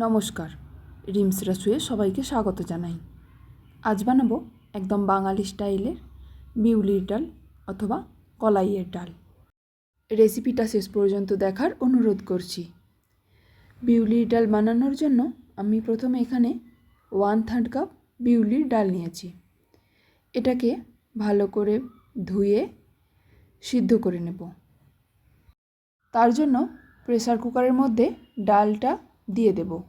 নমস্কার। রিমস রাসুয়ে সবাইকে স্বাগত জানাই। আজ বানাবো একদম বাঙালি স্টাইলের বিউলির ডাল অথবা কলাইয়ের ডাল। রেসিপিটা শেষ পর্যন্ত দেখার অনুরোধ করছি। বিউলির ডাল বানানোর জন্য আমি প্রথমে এখানে ওয়ান থার্ড কাপ বিউলির ডাল নিয়েছি। এটাকে ভালো করে ধুয়ে সিদ্ধ করে নেব। তার জন্য প্রেসার কুকারের মধ্যে ডালটা দিয়ে দেব।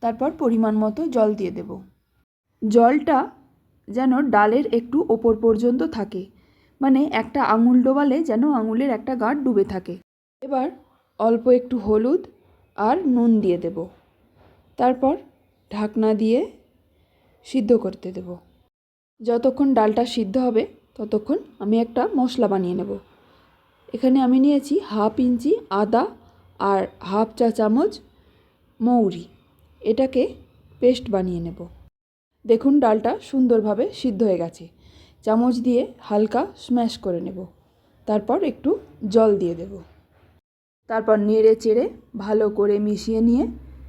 তারপর পরিমাণ মতো জল দিয়ে দেব। জলটা যেন ডালের একটু ওপর পর্যন্ত থাকে। মানে একটা আঙুল ডোবালে যেন আঙুলের একটা গাঁট ডুবে থাকে। এবার অল্প একটু হলুদ আর নুন দিয়ে দেব। তারপর ঢাকনা দিয়ে সিদ্ধ করতে দেব। যতক্ষণ ডালটা সিদ্ধ হবে, ততক্ষণ আমি একটা মশলা বানিয়ে নেব। এখানে আমি নিয়েছি হাফ ইঞ্চি আদা আর হাফ চা চামচ মৌরি, এটাকে পেস্ট বানিয়ে নেব। দেখুন ডালটা সুন্দরভাবে সিদ্ধ হয়ে গেছে। চামচ দিয়ে হালকা স্ম্যাশ করে নেব। তারপর একটু জল দিয়ে দেব। তারপর নেড়ে চেড়ে ভালো করে মিশিয়ে নিয়ে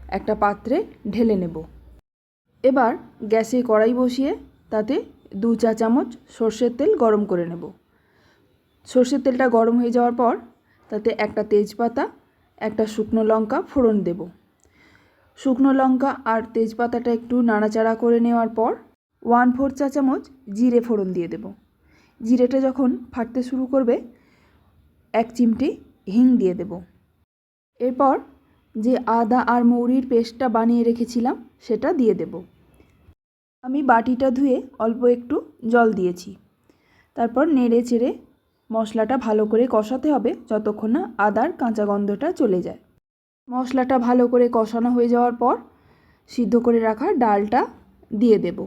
একটা পাত্রে ঢেলে নেব। এবার গ্যাসে কড়াই বসিয়ে তাতে দু চা চামচ সর্ষের তেল গরম করে নেব। সর্ষের তেলটা গরম হয়ে যাওয়ার পর তাতে একটা তেজপাতা, একটা শুকনো লঙ্কা ফোড়ন দেব। শুকনো লঙ্কা আর তেজপাতাটা একটু নাড়াচাড়া করে নেওয়ার পর ওয়ান ফোর চা চামচ জিরে ফোড়ন দিয়ে দেব। জিরেটা যখন ফাটতে শুরু করবে, এক চিমটি হিং দিয়ে দেব। এরপর যে আদা আর মৌরির পেস্টটা বানিয়ে রেখেছিলাম, সেটা দিয়ে দেব। আমি বাটিটা ধুয়ে অল্প একটু জল দিয়েছি। তারপর নেড়ে চেড়ে মশলাটা ভালো করে কষাতে হবে, যতক্ষণ না আদার কাঁচা গন্ধটা চলে যায়। মশলাটা ভালো করে কষানো হয়ে যাওয়ার পর সিদ্ধ করে রাখা ডালটা দিয়ে দেব।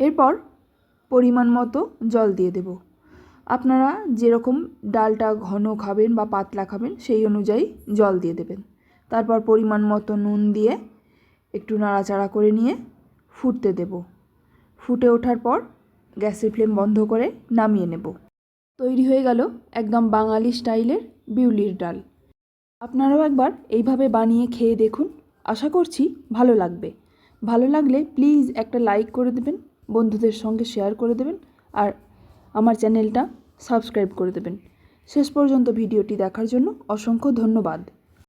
এরপর পরিমাণ মতো জল দিয়ে দেব। আপনারা যেরকম ডালটা ঘন খাবেন বা পাতলা খাবেন সেই অনুযায়ী জল দিয়ে দেবেন। তারপর পরিমাণ মতো নুন দিয়ে একটু নাড়াচাড়া করে নিয়ে ফুটতে দেব। ফুটে ওঠার পর গ্যাসের ফ্লেম বন্ধ করে নামিয়ে নেব। তৈরি হয়ে গেল একদম বাঙালি স্টাইলের বিউলির ডাল। আপনারাও একবার এইভাবে বানিয়ে খেয়ে দেখুন। আশা করছি ভালো লাগবে। ভালো লাগলে প্লিজ একটা লাইক করে দেবেন, বন্ধুদের সঙ্গে শেয়ার করে দেবেন আর আমার চ্যানেলটা সাবস্ক্রাইব করে দেবেন। শেষ পর্যন্ত ভিডিওটি দেখার জন্য অসংখ্য ধন্যবাদ।